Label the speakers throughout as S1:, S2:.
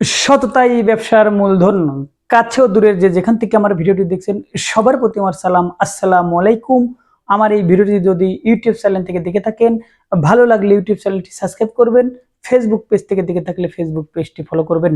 S1: সততাই ব্যবসার মূলধন। কাছে ও দূরের যে যেখান থেকে আমার ভিডিওটি দেখছেন, সবার প্রতি আমার সালাম। আসসালামু আলাইকুম। আমার এই ভিডিওটি যদি ইউটিউব চ্যানেল থেকে দেখে থাকেন, ভালো লাগলে ইউটিউব চ্যানেলটি সাবস্ক্রাইব করবেন ফেসবুক পেজ থেকে দেখে থাকলে ফেসবুক পেজটি ফলো করবেন।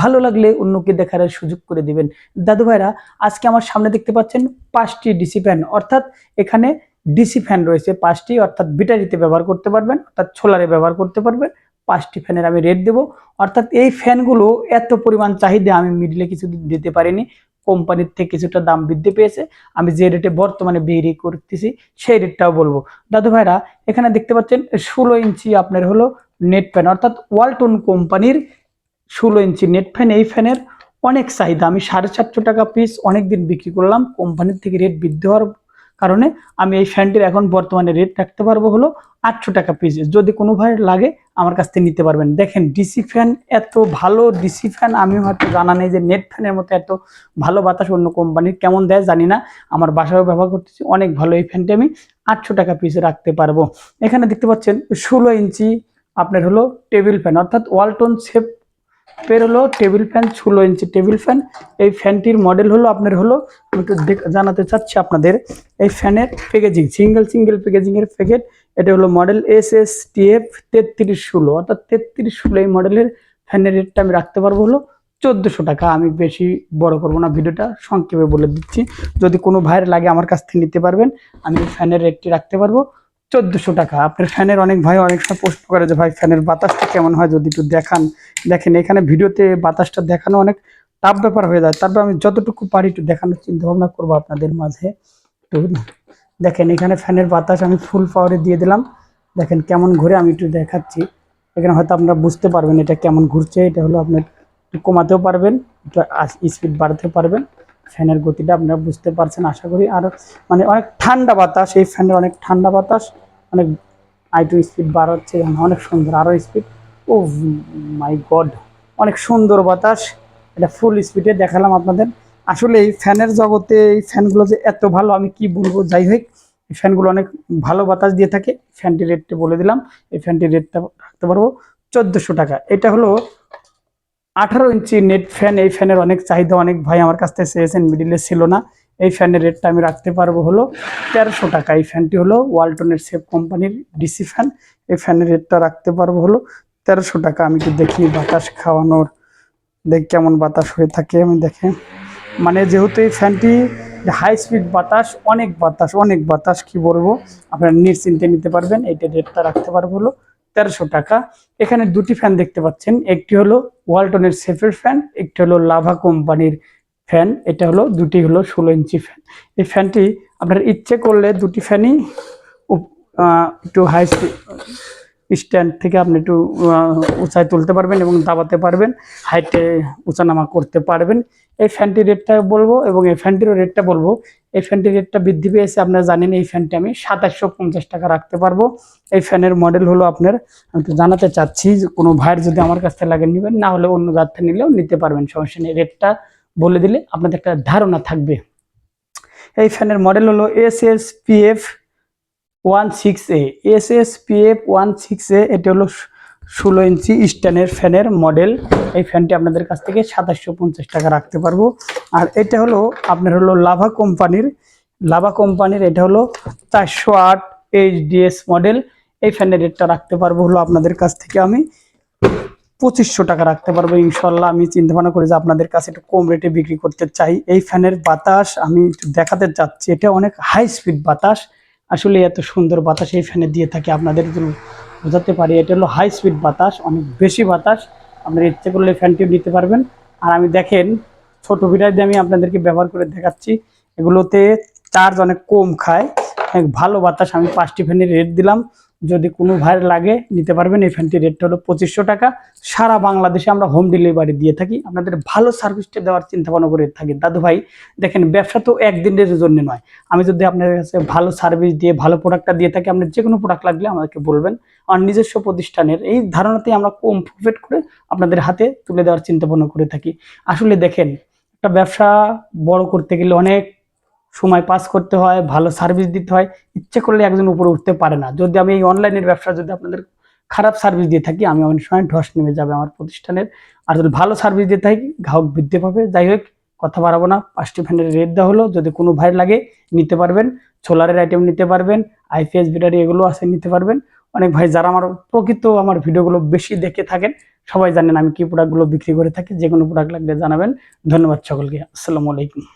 S1: ভালো লাগলে অন্যকে দেখার সুযোগ করে দিবেন। দাদু ভাইরা আজকে আমার সামনে দেখতে পাচ্ছেন পাঁচটি ডিসি ফ্যান অর্থাৎ এখানে ডিসি ফ্যান রয়েছে পাঁচটি। অর্থাৎ ব্যাটারিতে ব্যবহার করতে পারবেন, অর্থাৎ সোলারে ব্যবহার করতে পারবেন। পাঁচটি ফ্যানের আমি রেট দেবো। অর্থাৎ এই ফ্যানগুলো এত পরিমাণ চাহিদা আমি মিডলে কিছু দিতে পারিনি। কোম্পানির থেকে কিছুটা দাম বৃদ্ধি পেয়েছে। আমি যে রেটে বর্তমানে বিক্রি করতেছি সেই রেটটাও বলব। দাদু ভাইরা, এখানে দেখতে পাচ্ছেন ষোলো ইঞ্চি আপনার হলো নেট ফ্যান অর্থাৎ ওয়ালটন কোম্পানির ষোলো ইঞ্চি নেট ফ্যান এই ফ্যানের অনেক চাহিদা। আমি সাড়ে চারশো টাকা পিস অনেক দিন বিক্রি করলাম। কোম্পানির থেকে রেট বৃদ্ধি হওয়ার কারণে আমি এই ফ্যানটির এখন বর্তমানে রেট রাখতে পারব হলো আটশো টাকা পিস যদি কোনো ভাই লাগে, আমার কাছ থেকে নিতে পারবেন। দেখেন ডিসি ফ্যান এত ভালো ডিসি ফ্যান আমি হয়তো জানা নেই যে নেট ফ্যানের মতো এত ভালো বাতাস অন্য কোম্পানির কেমন দেয়, জানি না। আমার বাসায়ও ব্যবহার করতেছি, অনেক ভালো এই ফ্যানটি আমি আটশো টাকা পিস রাখতে পারব। এখানে দেখতে পাচ্ছেন, ষোলো ইঞ্চি আপনার হলো টেবিল ফ্যান অর্থাৎ ওয়ালটন শেপ পের হলো টেবিল ফ্যান ষোলো ইঞ্চি। টেবিল ফ্যান, এই ফ্যানটির মডেল হলো আপনার হলো, আমি একটু জানাতে চাচ্ছি আপনাদের, এই ফ্যানের প্যাকেজিং সিঙ্গেল সিঙ্গেল প্যাকেজিং এর প্যাকেট এটা হলো মডেল এস এস টিএফ তেত্রিশ ষোলো। অর্থাৎ তেত্রিশ ষোলো এই মডেলের ফ্যানের রেটটা আমি রাখতে পারব হলো চোদ্দোশো টাকা। আমি বেশি বড় করব না, ভিডিওটা সংক্ষেপে বলে দিচ্ছি। যদি কোনো ভাইয়ের লাগে আমার কাছ থেকে নিতে পারবেন, আমি ফ্যানের রেটটি রাখতে পারব। চোদ্দোশো টাকা। আপনার ফ্যানের অনেক ভাই অনেক সময় প্রশ্ন করে যে, ভাই, ফ্যানের বাতাসটা কেমন হয় যদি একটু দেখান? দেখেন, এখানে ভিডিওতে বাতাসটা দেখানো অনেক টাফ ব্যাপার হয়ে যায়। তারপর আমি যতটুকু পারি একটু দেখানোর চিন্তা ভাবনা করব আপনাদের মাঝে। তো দেখেন, এখানে ফ্যানের বাতাস আমি ফুল পাওয়ারে দিয়ে দিলাম। দেখেন কেমন ঘুরে আমি একটু দেখাচ্ছি। এখানে হয়তো আপনারা বুঝতে পারবেন এটা কেমন ঘুরছে। এটা হলো আপনার একটু কমাতেও পারবেন, একটু স্পিড বাড়াতে পারবেন। ফ্যানের গতিটা আপনারা বুঝতে পারছেন, আশা করি। আর মানে অনেক ঠান্ডা বাতাস, এই ফ্যানের অনেক ঠান্ডা বাতাস, অনেক আইটু স্পিড বাড়াচ্ছে অনেক সুন্দর আরও স্পিড ও মাই গড অনেক সুন্দর বাতাস। এটা ফুল স্পিডে দেখালাম আপনাদের। আসলে এই ফ্যানের জগতে এই ফ্যানগুলো যে এত ভালো, আমি কি বলব? যাই হোক, এই ফ্যানগুলো অনেক ভালো বাতাস দিয়ে থাকে। ফ্যানটির রেটটা বলে দিলাম, এই ফ্যানটির রেটটা রাখতে পারব। চোদ্দোশো টাকা। এটা হলো আঠারো ইঞ্চি নেট ফ্যান এই ফ্যানের অনেক চাহিদা, অনেক ভাই আমার কাছ থেকে চেয়েছেন মিডিলে ছিল না। এই ফ্যানের রেটটা আমি রাখতে পারব হলো তেরোশো টাকা। এই ফ্যানটি হলো ওয়ালটনের সেফ কোম্পানির ডিসি ফ্যান এই ফ্যানের রেটটা রাখতে পারব হলো তেরোশো টাকা। আমি একটু দেখি বাতাস খাওয়ানোর, দেখ কেমন বাতাস হয়ে থাকে, আমি দেখে। মানে যেহেতু এই ফ্যানটি হাই স্পিড বাতাস, অনেক বাতাস অনেক বাতাস কি বলব? আপনারা নিশ্চিন্তে নিতে পারবেন এইটা রেটটা রাখতে পারব হলো তেরোশো টাকা। এখানে দুটি ফ্যান দেখতে পাচ্ছেন। একটি হলো ওয়ালটনের সেফের ফ্যান একটি হলো লাভা কোম্পানির ফ্যান এটা হলো, দুটি হলো ষোলো ইঞ্চি ফ্যান এই ফ্যানটি আপনার ইচ্ছে করলে দুটি ফ্যানই একটু হাই স্ট্যান্ড থেকে আপনি একটু উঁচায় তুলতে পারবেন এবং দাবাতে পারবেন, হাইটে উঁচানামা করতে পারবেন। এই ফ্যানটির রেটটা বলব এবং এই ফ্যানটিরও রেটটা বলব। এই ফ্যানটির রেটটা বৃদ্ধি পেয়েছে, আপনারা জানেন এই ফ্যানটি আমি সাতাশশো পঞ্চাশ টাকা রাখতে পারব। এই ফ্যানের মডেল হলো আপনার, আমি তো জানাতে চাচ্ছি কোনো ভাইয়ের যদি আমার কাছ থেকে লাগে নেবেন, না হলে অন্য যাত্রা নিলেও নিতে পারবেন, সমস্যা নেই। রেটটা বলে দিলে আপনাদের একটা ধারণা থাকবে। এই ফ্যানের মডেল হলো S S P F one six A S S P F one six A এটি হলো ষোলো ইঞ্চি স্ট্যান্ডের ফ্যানের মডেল এই ফ্যানটি আপনাদের কাছ থেকে সাতাশশো পঞ্চাশ টাকা রাখতে পারব। আর এটা হলো আপনার হলো লাভা কোম্পানির লাভা কোম্পানির এটা হলো চারশো আট এইচডিএস মডেল এই ফ্যানের রেটটা রাখতে পারব হলো আপনাদের কাছ থেকে আমি পঁচিশশো টাকা রাখতে পারব ইনশাল্লাহ আমি চিন্তা ভাবনা করি যে আপনাদের কাছে একটু কম রেটে বিক্রি করতে চাই। এই ফ্যানের বাতাস আমি দেখাতে চাচ্ছি। এটা অনেক হাই স্পিড বাতাস। আসলে এত সুন্দর বাতাস এই ফ্যানে দিয়ে থাকে, আপনাদের বোঝাতে পারি। এটা হলো হাই স্পিড বাতাস, অনেক বেশি বাতাস। আপনারা ইচ্ছে করলে ফ্যানটিও নিতে পারবেন। আর আমি দেখেন, ছোটো ভিটাই দিয়ে আমি আপনাদেরকে ব্যবহার করে দেখাচ্ছি। এগুলোতে চার্জ অনেক কম খায়। অনেক ভালো বাতাস, আমি পাঁচটি ফ্যানের রেট দিলাম। যদি কোনো ভাইয়ের লাগে, নিতে পারবেন। এই ফ্যানটির রেটটা হলো পঁচিশশো টাকা। সারা বাংলাদেশে আমরা হোম ডেলিভারি দিয়ে থাকি। আপনাদের ভালো সার্ভিসটা দেওয়ার চিন্তা ভাবনা করে থাকি। দাদু ভাই, দেখেন, ব্যবসা তো একদিনের জন্য নয়। আমি যদি আপনার কাছে ভালো সার্ভিস দিয়ে, ভালো প্রোডাক্টটা দিয়ে থাকি আপনার যে কোনো প্রোডাক্ট লাগলে আমাদেরকে বলবেন। আর নিজস্ব প্রতিষ্ঠানের এই ধারণাতে আমরা কম প্রফিট করে আপনাদের হাতে তুলে দেওয়ার চিন্তা ভাবনা করে থাকি। আসলে দেখেন, একটা ব্যবসা বড় করতে গেলে অনেক সময় পাস করতে হয়, ভালো সার্ভিস দিতে হয়, ইচ্ছে করলে একজন উপরে উঠতে পারে না। যদি আমি এই অনলাইনের ব্যবসা যদি আপনাদের খারাপ সার্ভিস দিয়ে থাকি, আমি অনেক সময় ধস নেমে যাবে আমার প্রতিষ্ঠানের। আর যদি ভালো সার্ভিস দিয়ে থাকি, গ্রাহক বৃদ্ধি পাবে। যাই হোক, কথা বাড়াবো না। পাঁচটি ফ্যানের রেট দেওয়া হলো। যদি কোনো ভাই লাগে, নিতে পারবেন। সোলারের আইটেম নিতে পারবেন। আইপিএস ব্যাটারি এগুলো আছে, নিতে পারবেন। অনেক ভাই যারা আমার প্রকৃত আমার ভিডিওগুলো বেশি দেখে থাকেন, সবাই জানেন আমি কি প্রোডাক্টগুলো বিক্রি করে থাকি। যে কোনো প্রোডাক্ট লাগলে জানাবেন। ধন্যবাদ সকলকে। আসসালামু আলাইকুম।